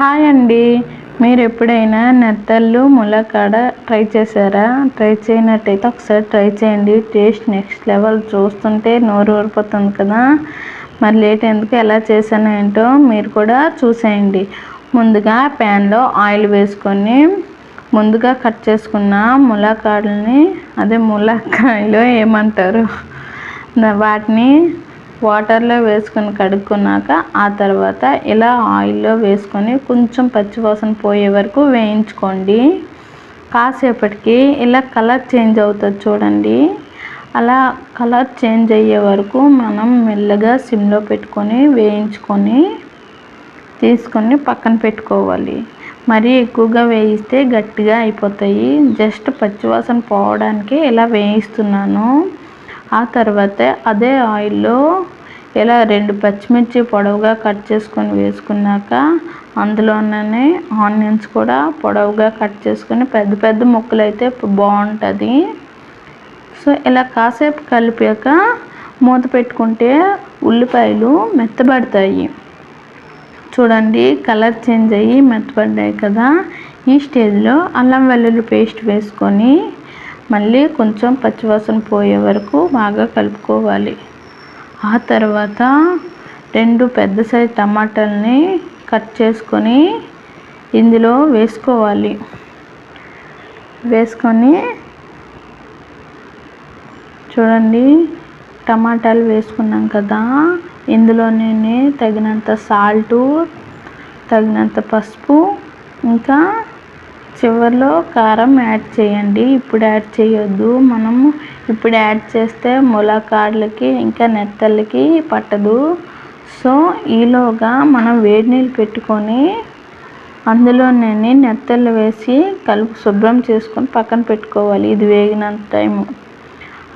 Hi అండి. మీరు ఎప్పుడైనా నెత్తళ్ళు ములక్కాడ ట్రై చేశారా? ట్రై చేయనట్టయితే ఒకసారి ట్రై చేయండి. టేస్ట్ నెక్స్ట్ లెవెల్ చూస్తుంటే నోరు ఊరిపోతుంది కదా. మరి లేట్ ఎందుకు ఎలా చేశానో ఏంటో మీరు కూడా చూసేయండి. ముందుగా ప్యాన్లో ఆయిల్ వేసుకొని ముందుగా కట్ చేసుకున్న ములక్కాడల్ని అదే ములక్కాయలు ఏమంటారు? వాటిని వాటర్లో వేసుకొని కడుక్కున్నాక ఆ తర్వాత ఇలా ఆయిల్లో వేసుకొని కొంచెం పచ్చివాసన పోయే వరకు వేయించుకోండి. కాసేపటికి ఇలా కలర్ చేంజ్ అవుతుంది చూడండి. అలా కలర్ చేంజ్ అయ్యే వరకు మనం మెల్లగా సిమ్లో పెట్టుకొని వేయించుకొని తీసుకొని పక్కన పెట్టుకోవాలి. మరీ ఎక్కువగా వేయిస్తే గట్టిగా అయిపోతాయి. జస్ట్ పచ్చివాసన పోవడానికి ఇలా వేయిస్తున్నాను. ఆ తర్వాత అదే ఆయిల్లో ఇలా రెండు పచ్చిమిర్చి పొడవుగా కట్ చేసుకొని వేసుకున్నాక అందులోనే ఆనియన్స్ కూడా పొడవుగా కట్ చేసుకొని పెద్ద పెద్ద ముక్కలు అయితే బాగుంటుంది. సో ఇలా కాసేపు కలిపాక మూత పెట్టుకుంటే ఉల్లిపాయలు మెత్తబడతాయి. చూడండి కలర్ చేంజ్ అయ్యి మెత్తబడ్డాయి కదా. ఈ స్టేజ్లో అల్లం వెల్లుల్లి పేస్ట్ వేసుకొని మళ్ళీ కొంచెం పచ్చివాసన పోయే వరకు బాగా కలుపుకోవాలి. ఆ తర్వాత రెండు పెద్ద సైజ్ టమాటాలని కట్ చేసుకొని ఇందులో వేసుకోవాలి. వేసుకొని చూడండి టమాటాలు వేసుకున్నాం కదా ఇందులోనే తగినంత సాల్టు తగినంత పసుపు ఇంకా చివరిలో కారం యాడ్ చేయండి. ఇప్పుడు యాడ్ చేయొద్దు. మనము ఇప్పుడు యాడ్ చేస్తే ములక్కాడలకి ఇంకా నెత్తళ్ళకి పట్టదు. సో ఈలోగా మనం వేడి నీళ్ళు పెట్టుకొని అందులోనే నెత్తళ్ళు వేసి కలుపు శుభ్రం చేసుకొని పక్కన పెట్టుకోవాలి. ఇది వేగినంత టైము.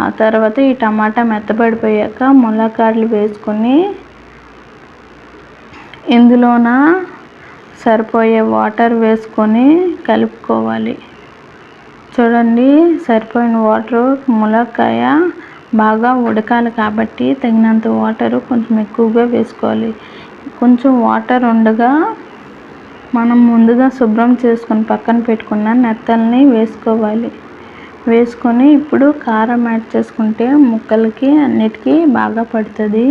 ఆ తర్వాత ఈ టమాటా మెత్తబడిపోయాక ములక్కాడలు వేసుకొని ఇందులోన సరిపోయే వాటర్ వేసుకొని కలుపుకోవాలి. చూడండి సరిపోయిన వాటర్ ములక్కాయ బాగా ఉడకాలి కాబట్టి తగినంత వాటర్ కొంచెం ఎక్కువగా వేసుకోవాలి. కొంచెం వాటర్ ఉండగా మనం ముందుగా శుభ్రం చేసుకొని పక్కన పెట్టుకున్న నెత్తల్ని వేసుకోవాలి. వేసుకొని ఇప్పుడు కారం యాడ్ చేసుకుంటే ముక్కలకి అన్నిటికీ బాగా పడుతుంది.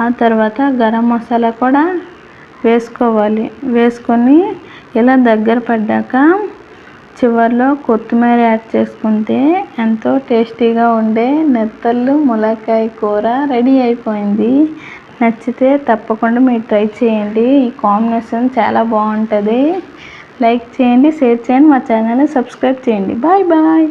ఆ తర్వాత గరం మసాలా కూడా వేసుకోవాలి. వేసుకొని ఇలా దగ్గర పడ్డాక చివరిలో కొత్తిమీర యాడ్ చేసుకుంటే ఎంతో టేస్టీగా ఉండే నెత్తళ్ళు ములక్కాయ కూర రెడీ అయిపోయింది. నచ్చితే తప్పకుండా మీరు ట్రై చేయండి. ఈ కాంబినేషన్ చాలా బాగుంటుంది. లైక్ చేయండి షేర్ చేయండి మా ఛానల్ని సబ్స్క్రైబ్ చేయండి. Bye bye.